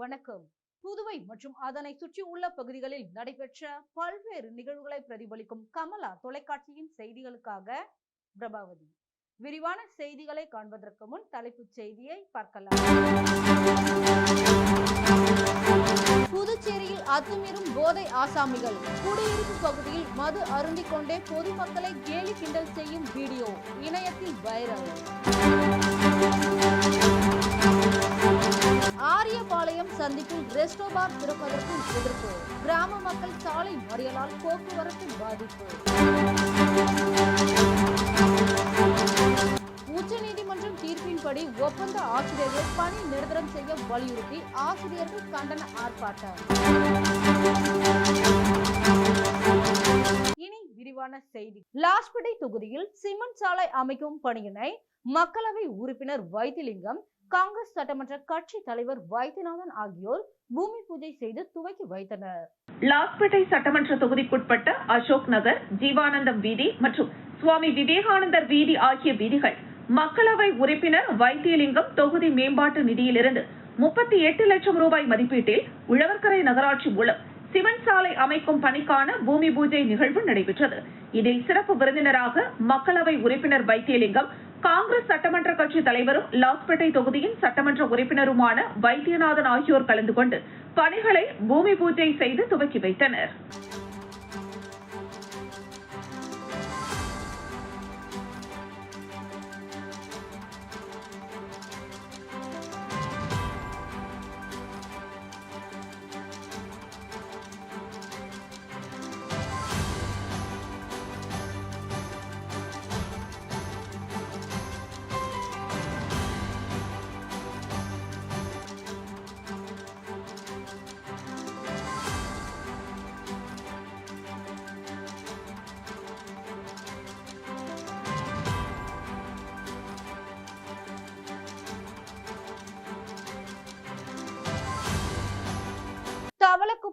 வணக்கம். புதுவை மற்றும் அதனை சுற்றியுள்ள பகுதிகளில் நடைபெற்ற பல்வேறு நிகழ்வுகளை பிரதிபலிக்கும் கமலா தொலைக்காட்சியின் செய்திகளுக்காக பிரபாவதி. விரிவான செய்திகளை காண்பதற்கு முன் தலைப்புச் செய்தியை பார்க்கலாம். புதுச்சேரியில் அத்துமீறும் போதை ஆசாமிகள். குடியிருப்பு பகுதியில் மது அருந்திக் கொண்டே பொதுமக்களை கேலி கிண்டல் செய்யும் வீடியோ. இணையத்தில் வைரல். ஆரியபாளையம் சந்திப்பில் ரெஸ்டோ பார் திறப்பதற்கு எதிர்ப்பு. கிராம மக்கள் சாலை மறியலால் போக்குவரத்து பாதிப்பு. உச்சநீதிமன்றம் தீர்ப்பின்படி ஒப்பந்த ஆசிரியர்கள் பணி நிரந்தரம் செய்ய வலியுறுத்தி ஆசிரியர்கள் கண்டன ஆர்ப்பாட்டம். இனி விரிவான செய்தி. லாஸ்பேட்டை தொகுதியில் சிமெண்ட் சாலை அமைக்கும் பணியினை மக்களவை உறுப்பினர் வைத்திலிங்கம் காங்கிரஸ் சட்டமன்ற கட்சி தலைவர் வைத்தியநாதன் ஆகியோர் பூமி பூஜை செய்து துவக்கி வைத்தனர். லாஸ்பேட்டை சட்டமன்ற தொகுதிக்குட்பட்ட அசோக் நகர் ஜீவானந்தம் வீதி மற்றும் சுவாமி விவேகானந்தர் வீதி ஆகிய வீதிகள் மக்களவை உறுப்பினர் வைத்தியலிங்கம் தொகுதி மேம்பாட்டு நிதியிலிருந்து முப்பத்தி எட்டு லட்சம் ரூபாய் மதிப்பீட்டில் உழவர்கரை நகராட்சி மூலம் சிவன் சாலை அமைக்கும் பணிக்கான பூமி பூஜை நிகழ்வு நடைபெற்றது. இதில் சிறப்பு விருந்தினராக மக்களவை உறுப்பினர் வைத்தியலிங்கம் காங்கிரஸ் சட்டமன்ற கட்சி தலைவரும் லாஸ்பேட்டை தொகுதியின் சட்டமன்ற உறுப்பினருமான வைத்தியநாதன் ஆகியோர் கலந்து கொண்டு பணிகளை பூமி பூஜை செய்து துவக்கி வைத்தனர்.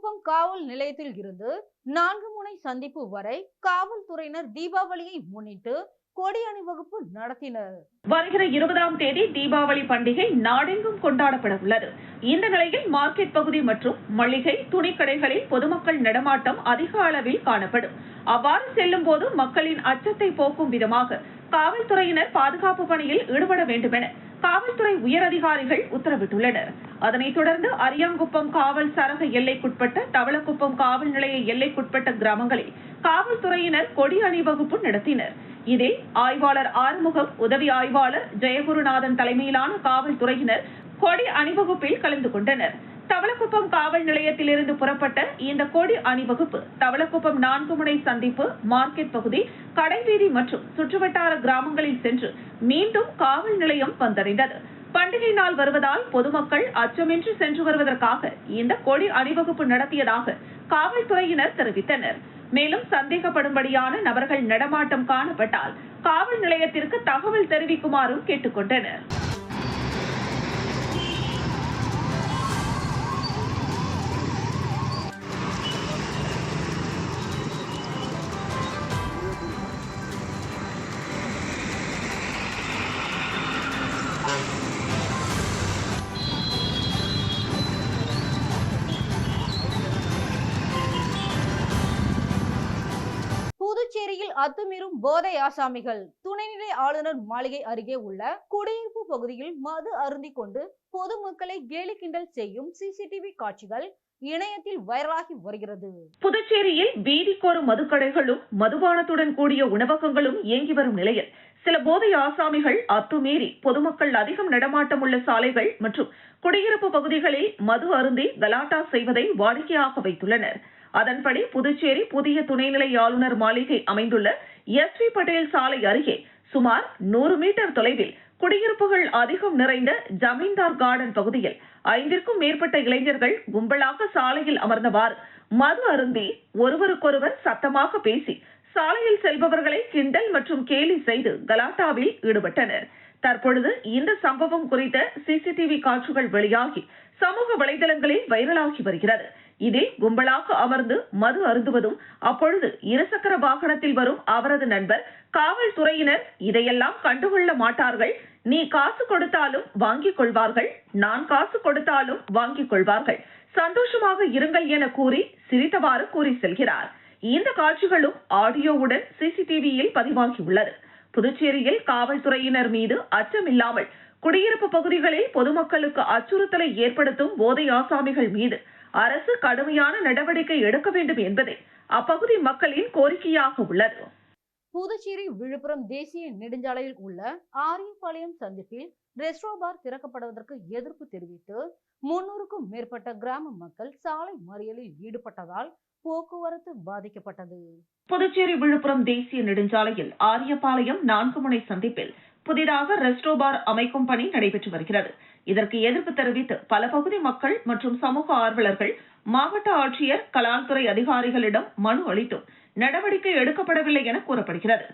குப்பம் காவல் நிலையத்தில் இருந்து நான்கு முனை சந்திப்பு வரை காவல்துறையினர் தீபாவளியை முன்னிட்டு கொடி அணிவகுப்பு நடத்தினர். வருகிற இருபதாம் தேதி தீபாவளி பண்டிகை நாடெங்கும் கொண்டாடப்பட உள்ளது. இந்த நிலையில் மார்க்கெட் பகுதி மற்றும் மளிகை துணிக்கடைகளில் பொதுமக்கள் நடமாட்டம் அதிக அளவில் காணப்படும். அவ்வாறு செல்லும் போது மக்களின் அச்சத்தை போக்கும் விதமாக காவல்துறையினர் பாதுகாப்பு பணியில் ஈடுபட வேண்டும் என காவல்துறை உயரதிகாரிகள் உத்தரவிட்டுள்ளனர். அதனைத் தொடர்ந்து அரியாங்குப்பம் காவல் சரக எல்லைக்குட்பட்ட தவளக்குப்பம் காவல் நிலைய எல்லைக்குட்பட்ட கிராமங்களில் காவல்துறையினர் கொடி அணிவகுப்பு நடத்தினர். இதில் ஆய்வாளர் ஆறுமுகம் உதவி ஆய்வாளர் ஜெயகுருநாதன் தலைமையிலான காவல்துறையினர் கொடி அணிவகுப்பில் கலந்து கொண்டனர். தவளக்குப்பம் காவல் நிலையத்திலிருந்து புறப்பட்ட இந்த கொடி அணிவகுப்பு தவளக்குப்பம் நான்கு முனை சந்திப்பு மார்க்கெட் பகுதி கடைவீதி மற்றும் சுற்றுவட்டார கிராமங்களில் சென்று மீண்டும் காவல் நிலையம் வந்தடைந்தது. பண்டிகை நாள் வருவதால் பொதுமக்கள் அச்சமின்றி சென்று வருவதற்காக இந்த கொடி அணிவகுப்பு நடத்தியதாக காவல்துறையினர் தெரிவித்தனர். மேலும் சந்தேகப்படும்படியான நபர்கள் நடமாட்டம் காணப்பட்டால் காவல் நிலையத்திற்கு தகவல் தெரிவிக்குமாறும் கேட்டுக்கொண்டனர். போதை ஆசாமிகள் துணைநிலை ஆளுநர் மாளிகை அருகே உள்ள குடியிருப்பு பகுதியில் மது அருந்தி கொண்டு பொதுமக்களை கேலி கிண்டல் செய்யும் சிசிடிவி காட்சிகள் இணையத்தில் வைரலாகி வருகிறது. புதுச்சேரியில் வீதிக்கோரு மதுக்கடைகளும் மதுபானத்துடன் கூடிய உணவகங்களும் இயங்கி வரும் நிலையில் சில போதை ஆசாமிகள் அத்துமீறி பொதுமக்கள் அதிகம் நடமாட்டம் உள்ள சாலைகள் மற்றும் குடியிருப்பு பகுதிகளில் மது அருந்தி கலாட்டா செய்வதை வாடிக்கையாக வைத்துள்ளனர். அதன்படி புதுச்சேரி புதிய துணைநிலை ஆளுநர் மாளிகை அமைந்துள்ள எஸ் வி பட்டேல் சாலை அருகே சுமார் நூறு மீட்டர் தொலைவில் குடியிருப்புகள் அதிகம் நிறைந்த ஜமீன்தார் கார்டன் பகுதியில் ஐந்திற்கும் மேற்பட்ட இளைஞர்கள் கும்பலாக சாலையில் அமர்ந்தவாறு மது அருந்தி ஒருவருக்கொருவர் சத்தமாக பேசி சாலையில் செல்பவர்களை கிண்டல் மற்றும் கேலி செய்து கலாட்டாவில் ஈடுபட்டனர். தற்பொழுது இந்த சம்பவம் குறித்த சிசிடிவி காட்சிகள் வெளியாகி சமூக வலைதளங்களில் வைரலாகி வருகிறது. இதில் கும்பலாக அமர்ந்து மது அருந்துவதும் அப்பொழுது இருசக்கர வாகனத்தில் வரும் அவரது நண்பர் காவல்துறையினர் இதையெல்லாம் கண்டுகொள்ள மாட்டார்கள். நீ காசு கொடுத்தாலும் வாங்கிக் கொள்வார்கள். நான் காசு கொடுத்தாலும் வாங்கிக் கொள்வார்கள். சந்தோஷமாக இருங்கள் என கூறி சிரித்தவாறு கூறி செல்கிறார். இந்த காட்சிகளும் ஆடியோவுடன் சிசிடிவியில் பதிவாகியுள்ளது. புதுச்சேரியில் காவல்துறையினர் மீது அச்சமில்லாமல் குடியிருப்பு பகுதிகளில் பொதுமக்களுக்கு அச்சுறுத்தலை ஏற்படுத்தும் போதை ஆசாமிகள் மீது அரசு கடுமையான நடவடிக்கை எடுக்க வேண்டும் என்பதே அப்பகுதி மக்களின் கோரிக்கையாக உள்ளது. புதுச்சேரி விழுப்புரம் தேசிய நெடுஞ்சாலையில் உள்ள ஆரியபாளையம் சந்திப்பில் ரெஸ்டோ பார் திறக்கப்படுவதற்கு எதிர்ப்பு தெரிவித்து முன்னூறுக்கும் மேற்பட்ட கிராம மக்கள் சாலை மறியலில் ஈடுபட்டதால் போக்குவரத்து பாதிக்கப்பட்டது. புதுச்சேரி விழுப்புரம் தேசிய நெடுஞ்சாலையில் ஆரியபாளையம் நான்கு முனை சந்திப்பில் புதிதாக ரெஸ்டோ பார் அமைக்கும் பணி நடைபெற்று வருகிறது. இதற்கு எதிர்ப்பு தெரிவித்து பல பகுதி மக்கள் மற்றும் சமூக ஆர்வலர்கள் மாவட்ட ஆட்சியர் கலால்துறை அதிகாரிகளிடம் மனு அளித்தும் நடவடிக்கை எடுக்கப்படவில்லை என கூறப்படுகிறது.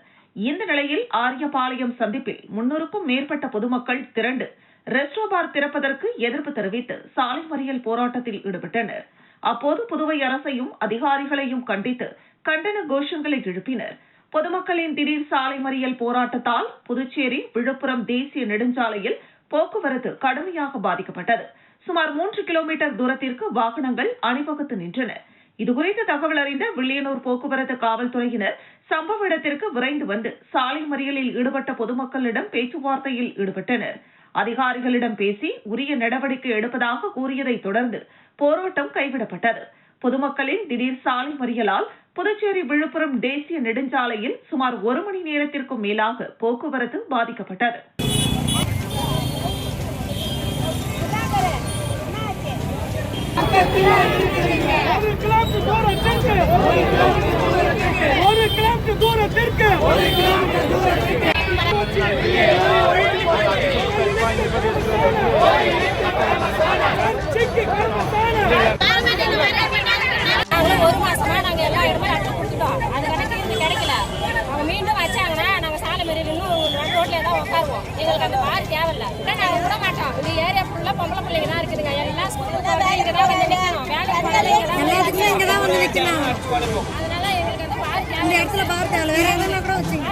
இந்த நிலையில் ஆரியபாளையம் சந்திப்பில் முன்னூறுக்கும் மேற்பட்ட பொதுமக்கள் திரண்டு ரெஸ்டோ பார் திறப்பதற்கு எதிர்ப்பு தெரிவித்து சாலை மறியல் போராட்டத்தில் ஈடுபட்டனர். அப்போது புதுவை அரசையும் அதிகாரிகளையும் கண்டித்து கண்டன கோஷங்களை எழுப்பினர். பொதுமக்களின் திடீர் சாலை மறியல் போராட்டத்தால் புதுச்சேரி விழுப்புரம் தேசிய நெடுஞ்சாலையில் போக்குவரத்து கடுமையாக பாதிக்கப்பட்டது. சுமார் மூன்று கிலோமீட்டர் தூரத்திற்கு வாகனங்கள் அணிவகுத்து நின்றன. இதுகுறித்து தகவல் அறிந்த வில்லியனூர் போக்குவரத்து காவல்துறையினர் சம்பவ இடத்திற்கு விரைந்து வந்து சாலை மறியலில் ஈடுபட்ட பொதுமக்களிடம் பேச்சுவார்த்தையில் ஈடுபட்டனர். அதிகாரிகளிடம் பேசி உரிய நடவடிக்கை எடுப்பதாக கூறியதை தொடர்ந்து போராட்டம் கைவிடப்பட்டது. பொதுமக்களின் திடீர் சாலை மறியலால் புதுச்சேரி விழுப்புரம் தேசிய நெடுஞ்சாலையில் சுமார் ஒரு மணி நேரத்திற்கும் மேலாக போக்குவரத்து பாதிக்கப்பட்டது. ஒரு கிலோமீட்டர் தூரத்திற்கு. ஒரு மாசமா நாங்க எல்லா இடமும் லெட்டர் கொடுத்துட்டோம். அது கணக்கு இன்னும் கிடைக்கல. அவங்க மீண்டும் வச்சாங்கன்னா நாங்க சாலை மாரி இன்னும் ஒரு ரெண்டு ரோட்ல தான் உட்காருவோம். எங்களுக்கு அந்த பார் தேவையில்ல. இல்லை நாங்க விட மாட்டோம். இந்த ஏரியா ஃபுல்லா பொம்பளை பிள்ளைங்க தான் இருக்குதுங்க. எல்லாம் ஸ்கூலுக்கு போறதா இங்க தான் வந்து நிக்கணும். வேலைக்கு போறதா இங்க தான் வந்து நிக்கணும். அதனால எங்களுக்கு அந்த பார் தேவை இந்த இடத்துல பார் தேவை வேற எங்கன்னா கூட வச்சுங்க.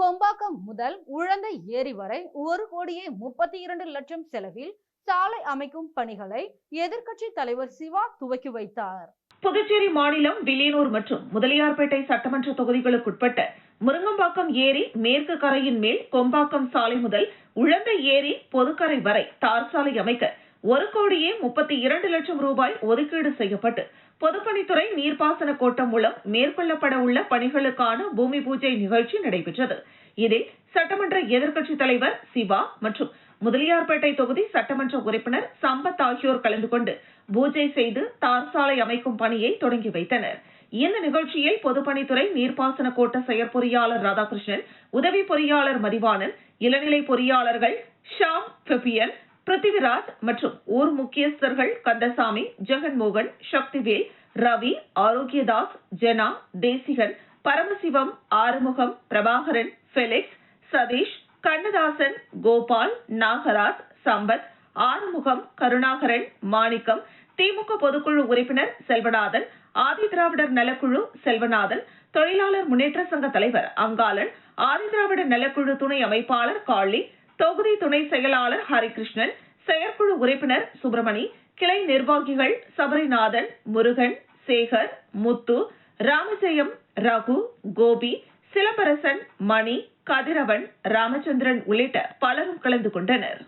கொம்பாக்கம் முதல் உழந்தை ஏரி வரை ஒரு கோடியே முப்பத்தி இரண்டு லட்சம் செலவில் சாலை அமைக்கும் பணிகளை எதிர்க்கட்சி தலைவர் சிவா துவக்கி வைத்தார். புதுச்சேரி மாநிலம் வில்லியனூர் மற்றும் முதலியார்பேட்டை சட்டமன்ற தொகுதிகளுக்குட்பட்ட முருங்கம்பாக்கம் ஏரி மேற்கு கரையின் மேல் கொம்பாக்கம் சாலை முதல் உழந்த ஏரி பொதுக்கரை வரை தார் சாலை அமைக்க ஒரு கோடியே முப்பத்தி இரண்டு லட்சம் ரூபாய் ஒதுக்கீடு செய்யப்பட்டு பொதுப்பணித்துறை நீர்ப்பாசன கோட்டம் மூலம் மேற்கொள்ளப்பட உள்ள பணிகளுக்கான பூமி பூஜை நிகழ்ச்சி நடைபெற்றது. இதில் சட்டமன்ற எதிர்க்கட்சித் தலைவர் சிவா மற்றும் முதலியார்பேட்டை தொகுதி சட்டமன்ற உறுப்பினர் சம்பத் ஆகியோர் கலந்து கொண்டு பூஜை செய்து தார் சாலை அமைக்கும் பணியை தொடங்கி வைத்தனர். இந்த நிகழ்ச்சியில் பொதுப்பணித்துறை நீர்ப்பாசன கோட்ட செயற்பொறியாளர் ராதாகிருஷ்ணன் உதவி பொறியாளர் மதிவாணன் இளநிலை பொறியாளர்கள் ஷாம் பெபியன் பிருத்திவிராஜ் மற்றும் ஊர் முக்கியஸ்தர்கள் கந்தசாமி ஜெகன்மோகன் சக்திவேல் ரவி ஆரோக்கியதாஸ் ஜெனா தேசிகன் பரமசிவம் ஆறுமுகம் பிரபாகரன் ஃபெலிக்ஸ் சதீஷ் கண்ணதாசன் கோபால் நாகராஜ் சம்பத் ஆறுமுகம் கருணாகரன் மாணிக்கம் திமுக பொதுக்குழு உறுப்பினர் செல்வநாதன் ஆதிதிராவிடர் நலக்குழு செல்வநாதன் தொழிலாளர் முன்னேற்ற சங்க தலைவர் அங்காளன் ஆதிதிராவிடர் நலக்குழு துணை அமைப்பாளர் காளி தொகுதி துணை செயலாளர் ஹரிகிருஷ்ணன் செயற்குழு உறுப்பினர் சுப்பிரமணி கிளை நிர்வாகிகள் சபரிநாதன் முருகன் சேகர் முத்து ராமஜெயம் ரகு கோபி சிலம்பரசன் மணி கதிரவன் ராமச்சந்திரன் உள்ளிட்ட பலரும் கலந்து கொண்டனர்.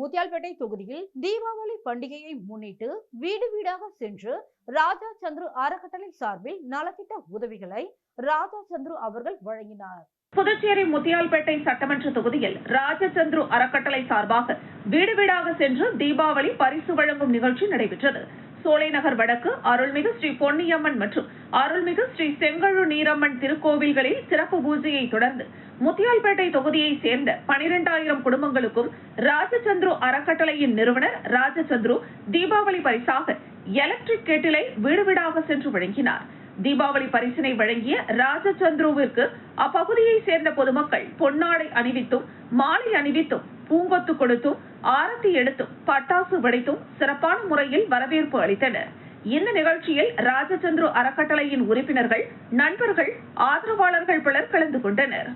முத்தியால்பேட்டை தொகுதியில் தீபாவளி பண்டிகையை முன்னிட்டு வீடு வீடாக சென்று ராஜா சந்துரு அறக்கட்டளை சார்பில் நலத்திட்ட உதவிகளை ராஜா சந்துரு அவர்கள் வழங்கினார். புதுச்சேரி முத்தியால்பேட்டை சட்டமன்ற தொகுதியில் ராஜச்சந்திரு அறக்கட்டளை சார்பாக வீடு வீடாக சென்று தீபாவளி பரிசு வழங்கும் நிகழ்ச்சி நடைபெற்றது. சோலைநகர் வடக்கு அருள்மிகு ஸ்ரீ பொன்னியம்மன் மற்றும் அருள்மிகு ஸ்ரீ செங்கழு நீரம்மன் திருக்கோவில்களில் சிறப்பு பூஜையை தொடர்ந்து முத்தியால்பேட்டை தொகுதியைச் சேர்ந்த பனிரெண்டாயிரம் குடும்பங்களுக்கும் ராஜச்சந்திரு அறக்கட்டளையின் நிறுவனர் ராஜச்சந்திரு தீபாவளி பரிசாக எலக்ட்ரிக் கெட்டிலை வீடு வீடாக சென்று வழங்கினார். தீபாவளி பரிசினை வழங்கிய ராஜச்சந்திருவிற்கு அப்பகுதியை சேர்ந்த பொதுமக்கள் பொன்னாடை அணிவித்தும் மாலை அணிவித்தும் பூங்கொத்து கொடுத்தும் ஆரத்தி எடுத்தும் பட்டாசு வெடித்தும் சிறப்பான முறையில் வரவேற்பு அளித்தனர். இந்த நிகழ்ச்சியில் ராஜச்சந்திரு அறக்கட்டளையின் உறுப்பினர்கள் நண்பர்கள் ஆதரவாளர்கள் பலர் கலந்து கொண்டனர்.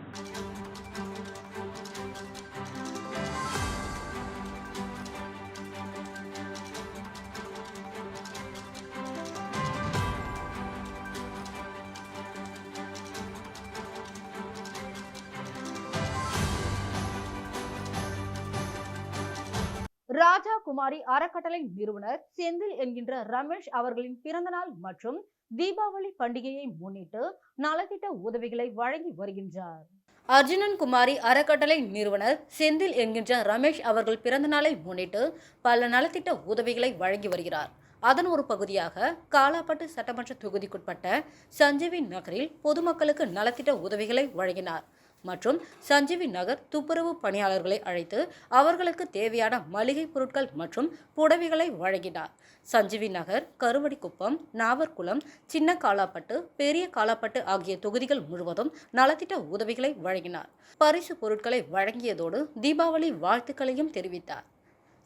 ராஜா குமாரி அறக்கட்டளை நிறுவனர் செந்தில் என்கின்ற ரமேஷ் அவர்களின் பிறந்தநாள் மற்றும் தீபாவளி பண்டிகையை முன்னிட்டு நலத்திட்ட உதவிகளை வழங்கி வருகின்றார். அர்ஜுனன் குமாரி அறக்கட்டளை நிறுவனர் செந்தில் என்கின்ற ரமேஷ் அவர்கள் பிறந்தநாளை முன்னிட்டு பல நலத்திட்ட உதவிகளை வழங்கி வருகிறார். அதன் ஒரு பகுதியாக காலாப்பட்டு சட்டமன்ற தொகுதிக்குட்பட்ட சஞ்சீவி நகரில் பொதுமக்களுக்கு நலத்திட்ட உதவிகளை வழங்கினார். மற்றும் சஞ்சீவி நகர் துப்புரவு பணியாளர்களை அழைத்து அவர்களுக்கு தேவையான மளிகை பொருட்கள் மற்றும் புடவைகளை வழங்கினார். சஞ்சீவி நகர் கருவடிக்குப்பம் நாவர்குளம் சின்ன காலாப்பட்டு பெரிய காலாப்பட்டு ஆகிய தொகுதிகள் முழுவதும் நலத்திட்ட உதவிகளை வழங்கினார். பரிசு பொருட்களை வழங்கியதோடு தீபாவளி வாழ்த்துக்களையும் தெரிவித்தார்.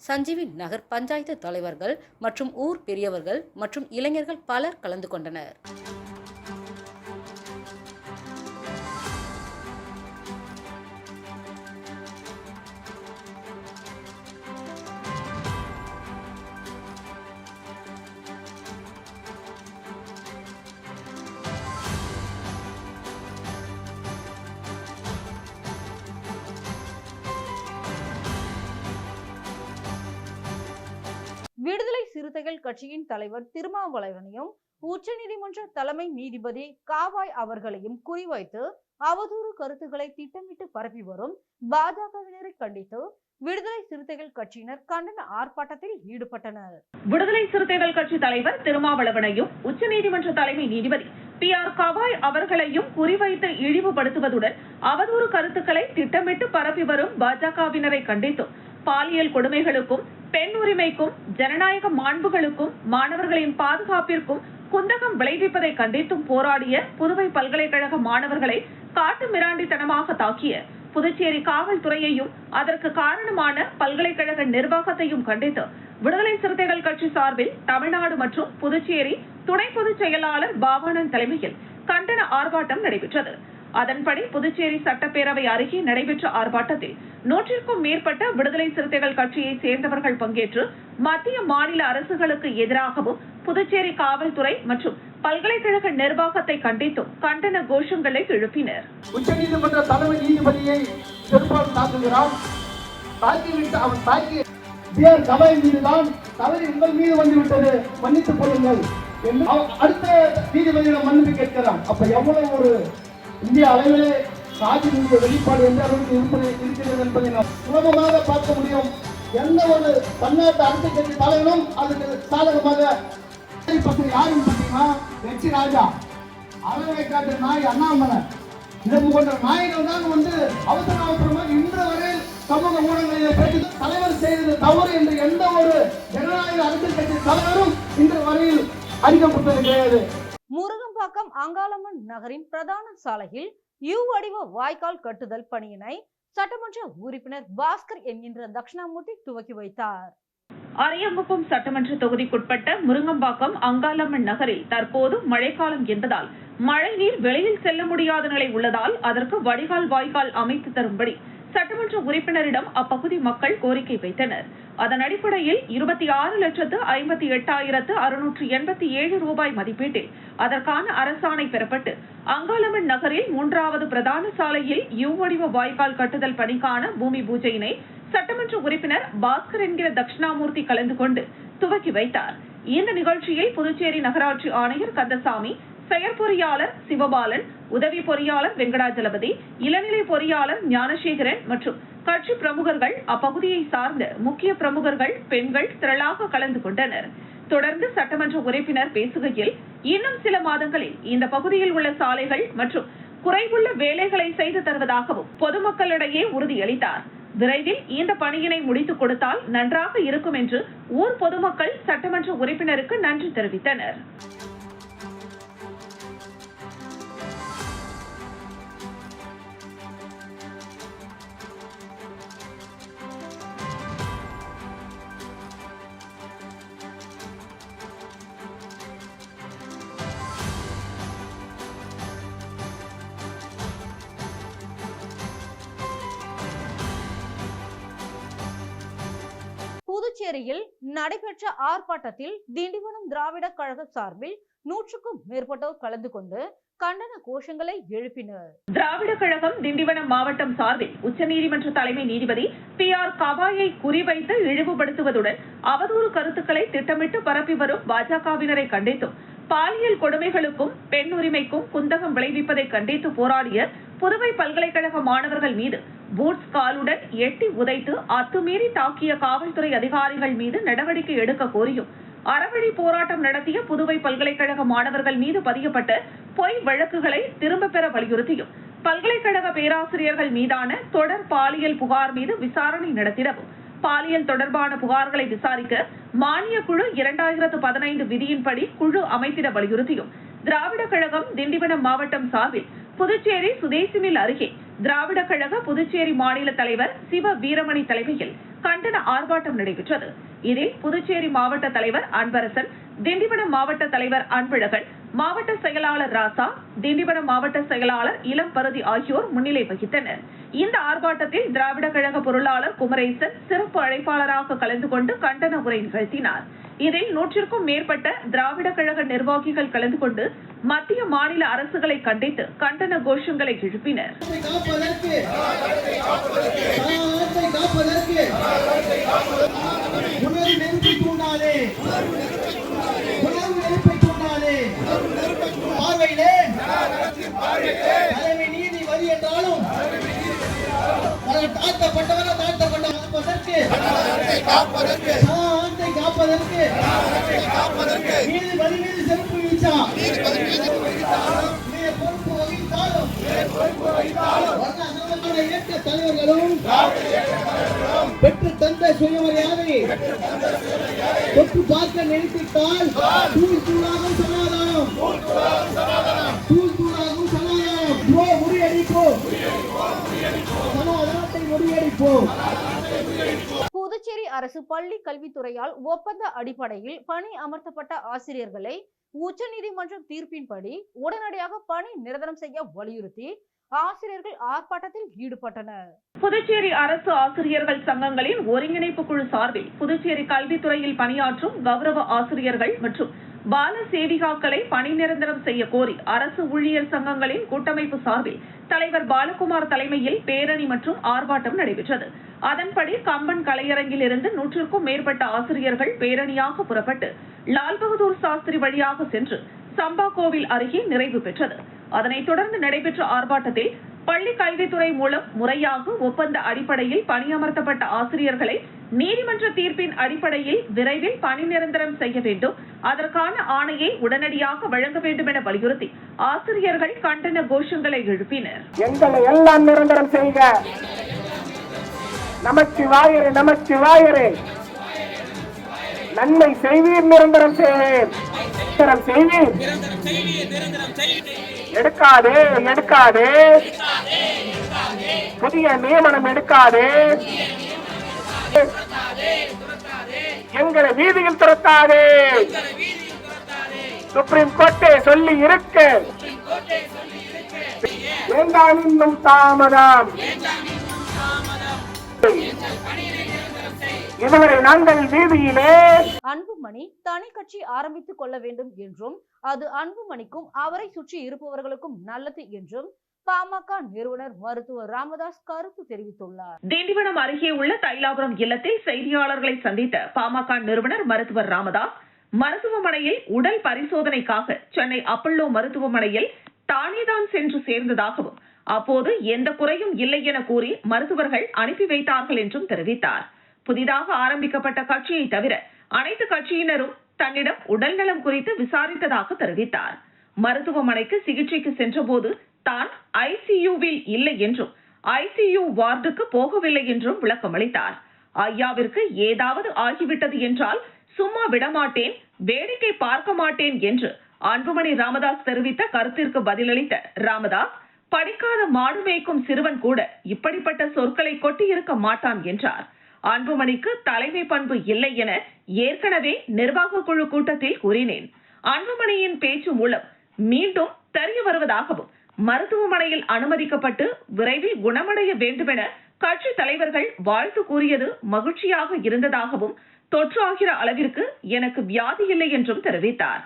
சஞ்சீவி நகர் பஞ்சாயத்து தலைவர்கள் மற்றும் ஊர் பெரியவர்கள் மற்றும் இளைஞர்கள் பலர் கலந்து கொண்டனர். குழந்தைகள் கட்சியின் தலைவர் திருமாவளவனையும் உச்சநீதிமன்ற தலைமை நீதிபதி காவாய் அவர்களையும் குறிவைத்து அவதூறு கருத்துக்களை திட்டமிட்டு பரப்பி வரும் பாஜகவினரை கண்டித்து விடுதலை சிறுத்தைகள் கட்சியினர் கண்டன ஆர்ப்பாட்டத்தில் ஈடுபட்டனர். விடுதலை சிறுத்தைகள் கட்சி தலைவர் திருமாவளவனையும் உச்சநீதிமன்ற தலைமை நீதிபதி பி ஆர் கவாய் அவர்களையும் குறிவைத்து இழிவுபடுத்துவதுடன் அவதூறு கருத்துக்களை திட்டமிட்டு பரப்பி வரும் பாஜகவினரை கண்டித்தும் பாலியல் கொடுமைகளுக்கும் பெண் உரிமைக்கும் ஜனநாயக மாண்புகளுக்கும் மாணவர்களின் பாதுகாப்பிற்கும் குந்தகம் விளைவிப்பதை கண்டித்தும் போராடிய புதுவை பல்கலைக்கழக மாணவர்களை காட்டு மிராண்டித்தனமாக தாக்கிய புதுச்சேரி காவல்துறையையும் அதற்கு காரணமான பல்கலைக்கழக நிர்வாகத்தையும் கண்டித்து விடுதலை சிறுத்தைகள் கட்சி சார்பில் தமிழ்நாடு மற்றும் புதுச்சேரி துணை பொதுச் செயலாளர் பாவானந்த் தலைமையில் கண்டன ஆர்ப்பாட்டம் நடைபெற்றது. அதன்படி புதுச்சேரி சட்டப்பேரவை அருகே நடைபெற்ற ஆர்ப்பாட்டத்தில் நூற்றிற்கும் மேற்பட்ட விடுதலை சிறுத்தைகள் கட்சியை சேர்ந்தவர்கள் பங்கேற்று மத்திய மாநில அரசுகளுக்கு எதிராகவும் புதுச்சேரி காவல்துறை மற்றும் பல்கலைக்கழக நிர்வாகத்தை கண்டித்தும் கண்டன கோஷங்களை எழுப்பினர். உச்சநீதிமன்ற தலைமை நீதிபதியை செருப்பால் தாக்குகிறான் தாக்கிவிட்டு அவன் தாக்கி பிஆர் கவாய் மீதுதான் தவறி உங்கள் மீது வந்துவிட்டது. மன்னித்துக் கொள்ளுங்கள் என்று அடுத்த நீதிபதியிடம் மன்னிப்பு கேட்கிறான் அப்ப எவ்வளவு ஒரு இந்திய அளவிலே ராஜினுடைய வெளிப்பாடு எந்த அளவுக்கு இருப்பது இருக்கிறது என்பதை நாம் சுலபமாக பார்க்க முடியும். எந்த ஒரு பன்னாட்டு அரசியல் கட்சி தலைவனும் அதுக்கு சாதகமாக யாருன்னு பார்த்தீங்கன்னா வெற்றி ராஜா. அளவை காட்டு நாய் அண்ணாமலை. இது போன்ற நாய்கள் தான் வந்து அவசர அவசரமாக இன்று வரை சமூக ஊடகங்களில் பேசி தலைவர் செய்தது தவறு என்று எந்த ஒரு ஜனநாயக அரசியல் கட்சி தலைவரும் இன்று வரையில் அறிக்கப்பட்டது கிடையாது. முருகம்பாக்கம் அங்காளம்மன் நகரின் பிரதான சாலையில் யூ வடிவ வாய்க்கால் கட்டுதல் பணியினை சட்டமன்ற உறுப்பினர் பாஸ்கர் என்கின்ற தட்சிணாமூர்த்தி துவக்கி வைத்தார். அரியங்குப்பம் சட்டமன்ற தொகுதிக்குட்பட்ட முருங்கம்பாக்கம் அங்காளம்மன் நகரில் தற்போது மழைக்காலம் என்பதால் மழைநீர் வெளியில் செல்ல முடியாத நிலை உள்ளதால் அதற்கு வடிகால் வாய்க்கால் அமைத்து தரும்படி சட்டமன்ற உறுப்பினரிடம் அப்பகுதி மக்கள் கோரிக்கை வைத்தனர். அதன் அடிப்படையில் இருபத்தி ஆறு லட்சத்து ஐம்பத்தி எட்டாயிரத்து அறுநூற்று எண்பத்தி ஏழு ரூபாய் மதிப்பீட்டில் அதற்கான அரசாணை பெறப்பட்டு அங்காளம்மன் நகரில் மூன்றாவது பிரதான சாலையில் யூ வடிவ வாய்க்கால் கட்டுதல் பணிக்கான பூமி பூஜையினை சட்டமன்ற உறுப்பினர் பாஸ்கர் என்கிற தட்சிணாமூர்த்தி கலந்து கொண்டு துவக்கி வைத்தார். இந்த நிகழ்ச்சியில் புதுச்சேரி நகராட்சி ஆணையர் கந்தசாமி செயற்பொறியாளர் சிவபாலன் உதவி பொறியாளர் வெங்கடாஜலபதி இளநிலை பொறியாளர் ஞானசேகரன் மற்றும் கட்சி பிரமுகர்கள் அப்பகுதியை சார்ந்த முக்கிய பிரமுகர்கள் பெண்கள் திரளாக கலந்து கொண்டனர். தொடர்ந்து சட்டமன்ற உறுப்பினர் பேசுகையில் இன்னும் சில மாதங்களில் இந்த பகுதியில் உள்ள சாலைகள் மற்றும் குறைவுள்ள வேலைகளை செய்து தருவதாகவும் பொதுமக்களிடையே உறுதியளித்தார். விரைவில் இந்த பணியினை முடித்துக் கொடுத்தால் நன்றாக இருக்கும் என்று ஊர் பொதுமக்கள் சட்டமன்ற உறுப்பினருக்கு நன்றி தெரிவித்தனர். புதுச்சேரியில் நடைபெற்ற ஆர்ப்பாட்டத்தில் திண்டிவனம் திராவிட கழக சார்பில் நூற்றுக்கும் மேற்பட்டோர் கலந்து கொண்டு கண்டன கோஷங்களை எழுப்பினர். திராவிட கழகம் திண்டிவனம் மாவட்டம் சார்பில் உச்சநீதிமன்ற தலைமை நீதிபதி பி ஆர் கவாயை குறிவைத்து இழிவுபடுத்துவதுடன் அவதூறு கருத்துக்களை திட்டமிட்டு பரப்பி வரும் பாஜகவினரை கண்டித்தும் பாலியல் கொடுமைகளுக்கும் பெண் உரிமைக்கும் குந்தகம் விளைவிப்பதை கண்டித்து போராடிய புதுவை பல்கலைக்கழக மாணவர்கள் மீது பூட்ஸ் காலுடன் எட்டி உதைத்து அத்துமீறி தாக்கிய காவல்துறை அதிகாரிகள் மீது நடவடிக்கை எடுக்க கோரியும். அறவழி போராட்டம் நடத்திய புதுவை பல்கலைக்கழக மாணவர்கள் மீது பதியப்பட்ட பொய் வழக்குகளை திரும்ப பெற வலியுறுத்தியும். பல்கலைக்கழக பேராசிரியர்கள் மீதான தொடர் பாலியல் புகார் மீது விசாரணை நடத்திடவும். பாலியல் தொடர்பான புகார்களை விசாரிக்க மானிய குழு இரண்டாயிரத்து பதினைந்து விதியின்படி குழு அமைத்திட வலியுறுத்தியும். திராவிட கழகம் திண்டிவனம் மாவட்டம் சார்பில் புதுச்சேரி சுதேசிமில் அருகே திராவிட கழக புதுச்சேரி மாநில தலைவர் சிவ வீரமணி தலைமையில் கண்டன ஆர்ப்பாட்டம் நடைபெற்றது. இதில் புதுச்சேரி மாவட்ட தலைவர் அன்பரசன் திண்டிவனம் மாவட்ட தலைவர் அன்பழகன் மாவட்ட செயலாளர் ராசா திண்டிவனம் மாவட்ட செயலாளர் இளம் பருதி ஆகியோர் முன்னிலை வகித்தனர். இந்த ஆர்ப்பாட்டத்தில் திராவிட கழக பொருளாளர் குமரேசன் சிறப்பு அழைப்பாளராக கலந்து கொண்டு கண்டன உரை நிகழ்த்தினார். இதில் நூற்றிற்கும் மேற்பட்ட திராவிட கழக நிர்வாகிகள் கலந்து கொண்டு மத்திய மாநில அரசுகளை கண்டித்து கண்டன கோஷங்களை எழுப்பினர் காப்பதற்கு தாத்தை காப்பதற்கு நீதிபதி என்றாலும் அவர் காப்பதற்கு காப்பதற்கு. நீதிபதி மீது செருப்பு வீச்சா பொறுப்பு வகித்தாலும். இயக்க தலைவர்களும் பெற்று தந்த சுயமரியாதை தொட்டு பார்க்க நினைத்திட்டால் தூள் தூளாகும் சமாதானம். தூள் தூளாகும் சமாதானம். போ முறியடிப்போம். சமாதானத்தை முறியடிப்போம். அரசு பள்ளி கல்வித்துறையால் ஒப்பந்த அடிப்படையில் பணி அமர்த்தப்பட்ட ஆசிரியர்களை உச்சநீதிமன்றம் தீர்ப்பின்படி உடனடியாக பணி நிரந்தரம் செய்ய வலியுறுத்தி ஆசிரியர்கள் ஆர்ப்பாட்டத்தில் ஈடுபட்டனர். புதுச்சேரி அரசு ஆசிரியர்கள் சங்கங்களின் ஒருங்கிணைப்பு குழு சார்பில் புதுச்சேரி கல்வித்துறையில் பணியாற்றும் கௌரவ ஆசிரியர்கள் மற்றும் பால சேவிகாக்களை பணி நிரந்தரம் செய்ய கோரி அரசு ஊழியர் சங்கங்களின் கூட்டமைப்பு சார்பில் தலைவர் பாலகுமார் தலைமையில் பேரணி மற்றும் ஆர்ப்பாட்டம் நடைபெற்றது. அதன்படி கம்பன் கலையரங்கில் இருந்து நூற்றுக்கும் மேற்பட்ட ஆசிரியர்கள் பேரணியாக புறப்பட்டு லால் பகதூர் சாஸ்திரி வழியாக சென்று சம்பா கோவில் அருகே நிறைவு பெற்றது. அதனைத் தொடர்ந்து நடைபெற்ற ஆர்ப்பாட்டத்தில் பள்ளி கல்வித்துறை மூலம் முறையாக ஒப்பந்த அடிப்படையில் பணியமர்த்தப்பட்ட ஆசிரியர்களை நீதிமன்ற தீர்ப்பின் அடிப்படையில் விரைவில் பணி நிரந்தரம் செய்ய வேண்டும். அதற்கான ஆணையை உடனடியாக வழங்க வேண்டும் என வலியுறுத்தி ஆசிரியர்கள் கண்டன கோஷங்களை எழுப்பினர். எங்களை எல்லாம் நிரந்தரம் செய்க. நமச்சிவாயரே நமச்சிவாயரே. நன்மை செய்வீர் நிரந்தரம் செய்வீர் செய்வீர் எடுக்காதே எடுக்காதே. புதிய நியமனம் எடுக்காதே. எங்களை வீதியில் துரத்தாதே சுப்ரீம் கோர்ட்டே சொல்லி இருக்க. வேண்டாம் இன்னும் தாமதம். இதுவரை நாங்கள் வீதியிலே அன்புமணி தனி கட்சி ஆரம்பித்துக் கொள்ள வேண்டும் என்றும் அது அன்புமணிக்கும் அவரை சுற்றி இருப்பவர்களுக்கும் நல்லது என்றும் பாமக நிறுவனர் மருத்துவர் ராமதாஸ் கருத்து தெரிவித்துள்ளார். திண்டிவனம் அருகே உள்ள தைலாபுரம் இல்லத்தில் செய்தியாளர்களை சந்தித்த பாமக நிறுவனர் மருத்துவர் ராமதாஸ் மருத்துவமனையில் உடல் பரிசோதனைக்காக சென்னை அப்பல்லோ மருத்துவமனையில் தானேதான் சென்று சேர்ந்ததாகவும் அப்போது எந்த குறையும் இல்லை என கூறி மருத்துவர்கள் அனுப்பி வைத்தார்கள் என்றும் தெரிவித்தார். புதிதாக ஆரம்பிக்கப்பட்ட கட்சியை தவிர அனைத்து கட்சியினரும் தன்னிடம் உடல்நலம் குறித்து விசாரித்ததாக தெரிவித்தார். மருத்துவமனைக்கு சிகிச்சைக்கு சென்றபோது தான் ஐசியூவில் இல்லை என்றும் ஐசியூ வார்டுக்கு போகவில்லை என்றும் விளக்கமளித்தார். ஐயாவிற்கு ஏதாவது ஆகிவிட்டது என்றால் சும்மா விடமாட்டேன் வேடிக்கை பார்க்க மாட்டேன் என்று அன்புமணி ராமதாஸ் தெரிவித்த கருத்திற்கு பதிலளித்த ராமதாஸ் படிக்காத மாடு மேய்க்கும் சிறுவன் கூட இப்படிப்பட்ட சொற்களை கொட்டி இருக்க மாட்டான் என்றார். அன்புமணிக்கு தலைமை பண்பு இல்லை என ஏற்கனவே நிர்வாக குழு கூட்டத்தில் கூறினேன். அன்புமணியின் பேச்சு மூலம் மீண்டும் தெரிய வருவதாகவும் மருத்துவமனையில் அனுமதிக்கப்பட்டு விரைவில் குணமடைய வேண்டுமென கட்சி தலைவர்கள் வாழ்த்து கூறியது மகிழ்ச்சியாக இருந்ததாகவும் தொற்றாகிற அளவிற்கு எனக்கு வியாதி இல்லை என்றும் தெரிவித்தார்.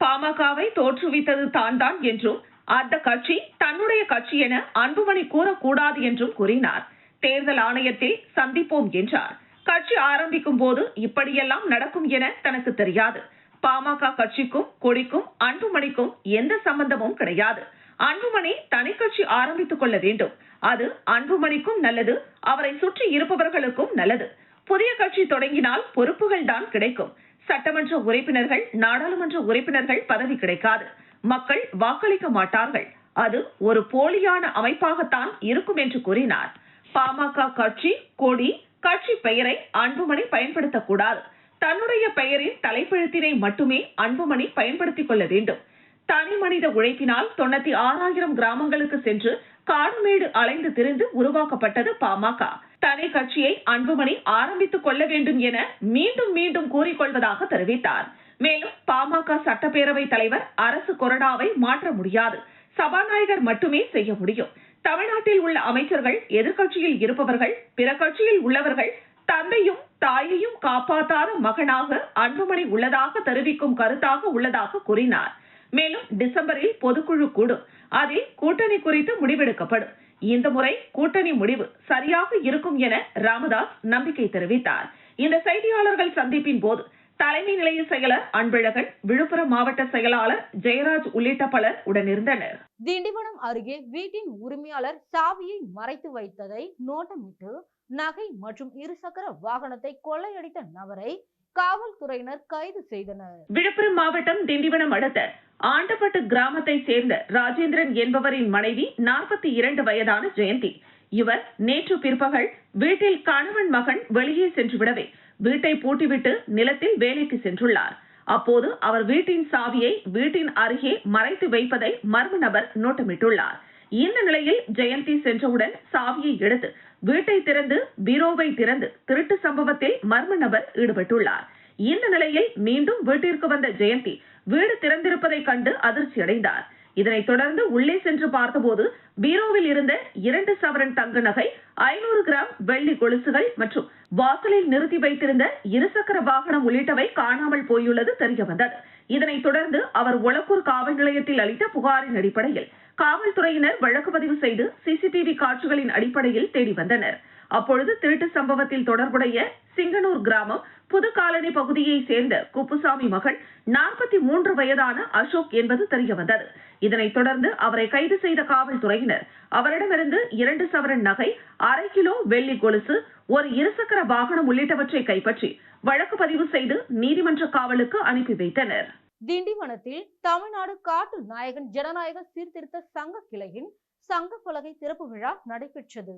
பாமகவை தோற்றுவித்தது தான் தான் என்றும் அந்த கட்சி தன்னுடைய கட்சி என அன்புமணி கூறக்கூடாது என்றும் கூறினார். தேர்தல் ஆணையத்தில் சந்திப்போம் என்றார். கட்சி ஆரம்பிக்கும் போது இப்படியெல்லாம் நடக்கும் என தனக்கு தெரியாது. பாமக கட்சிக்கும் கொடிக்கும் அன்புமணிக்கும் எந்த சம்பந்தமும் கிடையாது. அன்புமணி தனி கட்சி ஆரம்பித்துக் கொள்ள வேண்டும். அது அன்புமணிக்கும் நல்லது அவரை சுற்றி இருப்பவர்களுக்கும் நல்லது. புதிய கட்சி தொடங்கினால் பொறுப்புகள் தான் கிடைக்கும். சட்டமன்ற உறுப்பினர்கள் நாடாளுமன்ற உறுப்பினர்கள் பதவி கிடைக்காது. மக்கள் வாக்களிக்க மாட்டார்கள். அது ஒரு போலியான அமைப்பாகத்தான் இருக்கும் என்று கூறினார். பாமக கட்சி கொடி கட்சி பெயரை அன்புமணி பயன்படுத்தக்கூடாது. தன்னுடைய பெயரின் தலைப்பெழுத்தினை மட்டுமே அன்புமணி பயன்படுத்திக் கொள்ள வேண்டும். தனி மனித உழைப்பினால் தொண்ணூத்தி ஆறாயிரம் கிராமங்களுக்கு சென்று காடுமேடு அலைந்து திரிந்து உருவாக்கப்பட்டது பாமக. தனி கட்சியை அன்புமணி ஆரம்பித்துக் கொள்ள வேண்டும் என மீண்டும் மீண்டும் கூறிக்கொள்வதாக தெரிவித்தார். மேலும் பாமக சட்டப்பேரவை தலைவர் அரசு கொறடாவை மாற்ற முடியாது. சபாநாயகர் மட்டுமே செய்ய முடியும். தமிழ்நாட்டில் உள்ள அமைச்சர்கள் எதிர்கட்சியில் இருப்பவர்கள் பிற கட்சியில் உள்ளவர்கள் தந்தையும் தாயையும் காப்பாற்றாத மகனாக அன்புமணி உள்ளதாக தெரிவிக்கும் கருத்தாக உள்ளதாக கூறினார். மேலும் டிசம்பரில் பொதுக்குழு கூடும். அதில் கூட்டணி குறித்து முடிவெடுக்கப்படும். இந்த முறை கூட்டணி முடிவு சரியாக இருக்கும் என ராமதாஸ் நம்பிக்கை தெரிவித்தார். இந்த செய்தியாளர்கள் சந்திப்பின் போது தலைமை நிலைய செயலர் அன்பழகன் விழுப்புரம் மாவட்ட செயலாளர் ஜெயராஜ் உள்ளிட்ட பலர் உடனிருந்தனர். திண்டிவனம் அருகே வீட்டின் உரிமையாளர் சாவியை மறைத்து வைத்ததை நோட்டமிட்டு நகை மற்றும் இருசக்கர வாகனத்தை கொள்ளையடித்த நபரை காவல்துறையினர் கைது செய்தனர். விழுப்புரம் மாவட்டம் திண்டிவனம் அடுத்த ஆண்டப்பட்டு கிராமத்தை சேர்ந்த ராஜேந்திரன் என்பவரின் மனைவி நாற்பத்தி இரண்டு வயதான ஜெயந்தி. இவர் நேற்று பிற்பகல் வீட்டில் கணவன் மகன் வெளியே சென்று விடவே வீட்டை பூட்டிவிட்டு நிலத்தில் வேலைக்கு சென்றுள்ளார். அப்போது அவர் வீட்டின் சாவியை வீட்டின் அருகே மறைத்து வைப்பதை மர்ம நபர் நோட்டமிட்டுள்ளார். இந்த நிலையில் ஜெயந்தி சென்றவுடன் சாவியை எடுத்து வீட்டை திறந்து பீரோவை திறந்து திருட்டு சம்பவத்தில் மர்ம நபர் ஈடுபட்டுள்ளார். இந்த நிலையில் மீண்டும் வீட்டிற்கு வந்த ஜெயந்தி வீடு திறந்திருப்பதை கண்டு அதிர்ச்சி அடைந்தார். இதனைத் தொடர்ந்து உள்ளே சென்று பார்த்தபோது பீரோவில் இருந்த இரண்டு சவரன் தங்க நகை ஐநூறு கிராம் வெள்ளி கொலுசுகள் மற்றும் வாசலில் நிறுத்தி வைத்திருந்த இருசக்கர வாகனம் உள்ளிட்டவை காணாமல் போயுள்ளது தெரியவந்தது. இதனைத் தொடர்ந்து அவர் ஒலக்கூர் காவல் நிலையத்தில் அளித்த புகாரின் அடிப்படையில் காவல்துறையினர் வழக்கு பதிவு செய்து சிசிடிவி காட்சிகளின் அடிப்படையில் தேடி வந்தனர். அப்பொழுது திருட்டு சம்பவத்தில் தொடர்புடைய சிங்கனூர் கிராமம் புது காலனி பகுதியை சேர்ந்த குப்புசாமி மகன் நாற்பத்தி மூன்று வயதான அசோக் என்பது தெரியவந்தது. இதனைத் தொடர்ந்து அவரை கைது செய்த காவல்துறையினர் அவரிடமிருந்து இரண்டு சவரன் நகை அரை கிலோ வெள்ளி கொலுசு ஒரு இருசக்கர வாகனம் உள்ளிட்டவற்றை கைப்பற்றி வழக்கு பதிவு செய்து நீதிமன்ற காவலுக்கு அனுப்பி வைத்தனர். திண்டிவனத்தில் தமிழ்நாடு காட்டு நாயகன் ஜனநாயக சீர்திருத்த சங்க கிளையின் சங்க பலகை திறப்பு விழா நடைபெற்றது.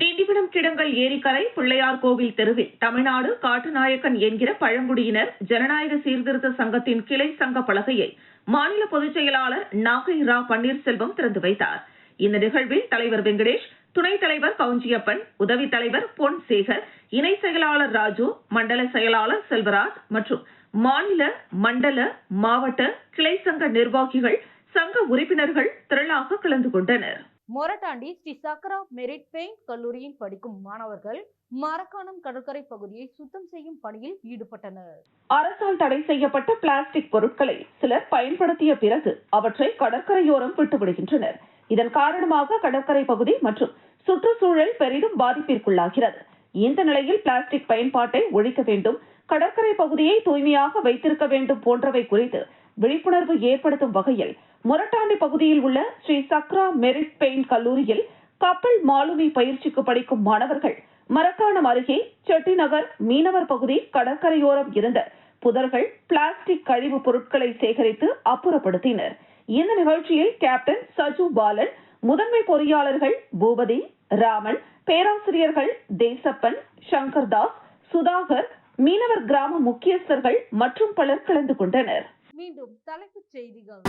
திண்டிவனம் கிடங்கல் ஏரிக்கரை பிள்ளையார் கோவில் தெருவில் தமிழ்நாடு காட்டுநாயக்கன் என்கிற பழங்குடியினர் ஜனநாயக சீர்திருத்த சங்கத்தின் கிளை சங்க பலகையை மாநில பொதுச் செயலாளர் நாகை ரா பன்னீர்செல்வம் திறந்து வைத்தார். இந்த நிகழ்வில் தலைவர் வெங்கடேஷ் துணைத் தலைவர் கவுஞ்சியப்பன் உதவி தலைவர் பொன் சேகர் இணை செயலாளர் ராஜு மண்டல செயலாளர் செல்வராஜ் மற்றும் மாநில மண்டல மாவட்ட கிளை சங்க நிர்வாகிகள் சங்க உறுப்பினர்கள் திரளாக கலந்து கொண்டனர். மொரட்டாண்டி ஸ்ரீ சக்கரா மெரிட் பெயிண்ட் கல்லூரியில் படிக்கும் மாணவர்கள் மரக்காணம் கடற்கரை பகுதியை சுத்தம் செய்யும் பணியில் ஈடுபட்டனர். அரசால் தடை செய்யப்பட்ட பிளாஸ்டிக் பொருட்களை சிலர் பயன்படுத்திய பிறகு அவற்றை கடற்கரையோரம் விட்டுவிடுகின்றனர் இதன் காரணமாக கடற்கரை பகுதி மற்றும் சுற்றுச்சூழல் பெரிதும் பாதிப்பிற்குள்ளாகிறது. இந்த நிலையில் பிளாஸ்டிக் பயன்பாட்டை ஒழிக்க வேண்டும் கடற்கரை பகுதியை தூய்மையாக வைத்திருக்க வேண்டும் போன்றவை குறித்து விழிப்புணர்வு ஏற்படுத்தும் வகையில் முரட்டாண்டி பகுதியில் உள்ள ஸ்ரீ சக்ரா மெரிட் பெயிண்ட் கல்லூரியில் கப்பல் மாலுமி பயிற்சிக்கு படிக்கும் மாணவர்கள் மரக்காணம் அருகே செட்டிநகர் மீனவர் பகுதி கடற்கரையோரம் இருந்த புதர்கள் பிளாஸ்டிக் கழிவு பொருட்களை சேகரித்து அப்புறப்படுத்தினர். இந்த நிகழ்ச்சியில் கேப்டன் சஜு பாலன் முதன்மை பொறியாளர்கள் பூபதி ராமன் பேராசிரியர்கள் தேசப்பன் சங்கர்தாஸ் சுதாகர் மீனவர் கிராம முக்கியஸ்தர்கள் மற்றும் பலர் கலந்து கொண்டனர். மீண்டும் தலைப்புச் செய்திகள்.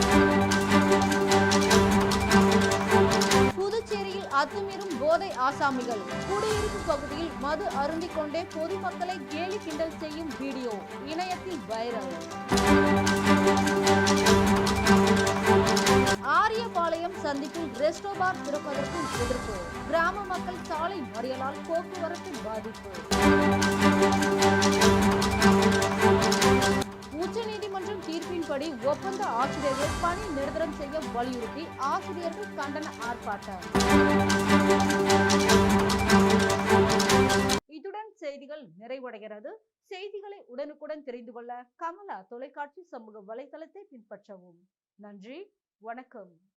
புதுச்சேரியில் அத்துமீறும் போதை ஆசாமிகள். குடியிருப்பு பகுதியில் மது அருந்திக் கொண்டே பொதுமக்களை கேலி கிண்டல் செய்யும் வீடியோ இணையத்தில் வைரல். ஆரியபாளையம் சந்திப்பில் ரெஸ்டோ பார் திறப்பதற்கு எதிர்ப்பு. கிராம மக்கள் சாலை மறியலால் போக்குவரத்து பாதிப்பு. உச்சநீதிமன்றம் தீர்ப்பின்படி ஒப்பந்த ஆசிரியர்கள் பணி நிரந்தரம் செய்ய வலியுறுத்தி ஆசிரியர்கள் கண்டன ஆர்ப்பாட்டம். இத்துடன் செய்திகள் நிறைவடைகிறது. செய்திகளை உடனுக்குடன் தெரிந்து கொள்ள கமலா தொலைக்காட்சி சமூக வலைதளத்தை பின்பற்றவும். நன்றி வணக்கம்.